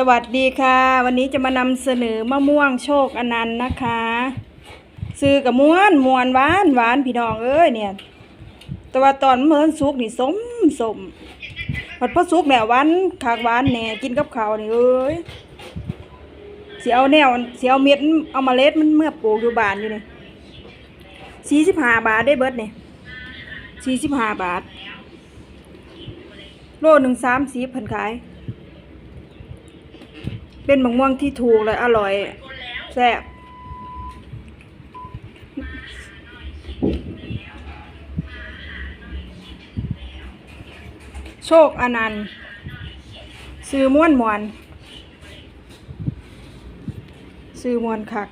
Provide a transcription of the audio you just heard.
สวัสดีค่ะ วันนี้จะมานำเสนอมะม่วงโชคอนันต์นะคะ ซื้อกับม้วนมวนหวานหวานพี่น้องเอ้ยเนี่ย แต่ว่าตอนมันเมือนสุกนี่สมสมผัดพอสุกเนี่ยหวานขากหวานแหน่กินกับข้าวนี่เอ้ยเสิเอาแนวเสิเอาเม็ดเอามาเล็ดมันเมื่อปลูกอยู่บ้านอยู่นี่สี่สิบห้าบาทได้เบิร์ดเนี่ยสี่สิบห้าบาท โลหนึ่งสามสีพันขาย เป็นมะม่วงที่ถูกและอร่อยแซ่บโชคอนันต์ซื้อม้วนมวนซื้อมวนคัก